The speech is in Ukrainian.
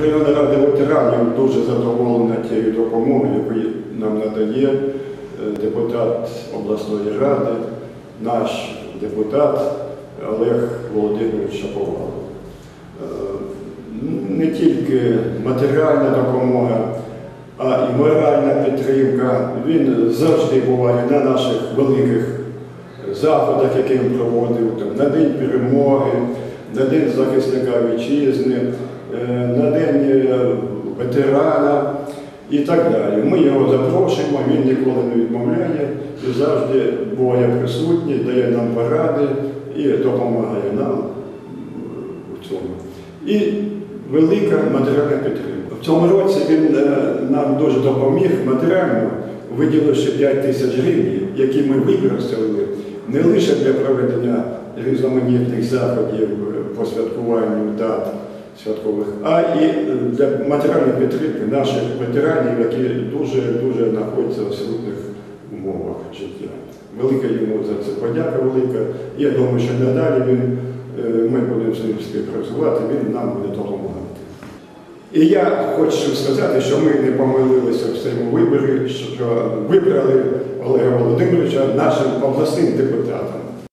Районна рада ветеранів дуже задоволена тією допомогою, яку нам надає е, депутат обласної ради, наш депутат Олег Володимирович Шаповалов. Е, Не тільки матеріальна допомога, а і моральна підтримка. Він завжди буває на наших великих заходах, які він проводив, там, на День перемоги, на День захисника вітчизни, е, на День е, ветерана і так далі. Ми його запрошуємо, він ніколи не відмовляє і завжди буває присутній, дає нам поради і допомагає нам у цьому. І велика матеріальна підтримка. В цьому році він е, нам дуже допоміг матеріально, виділивши 5 тисяч гривень, які ми використали не лише для проведення різноманітних заходів е, по святкуванню дат святкових, а і е, для матеріальної підтримки наших ветеранів, які дуже дуже знаходяться в скрутних умовах життя. Велика йому за це подяка велика. Я думаю, що надалі він, е, ми будемо з ним співпрацювати, він нам буде допомагати. І я хочу сказати, що ми не помилилися в цьому виборі, що вибрали Олега Володимировича нашим обласним депутатом.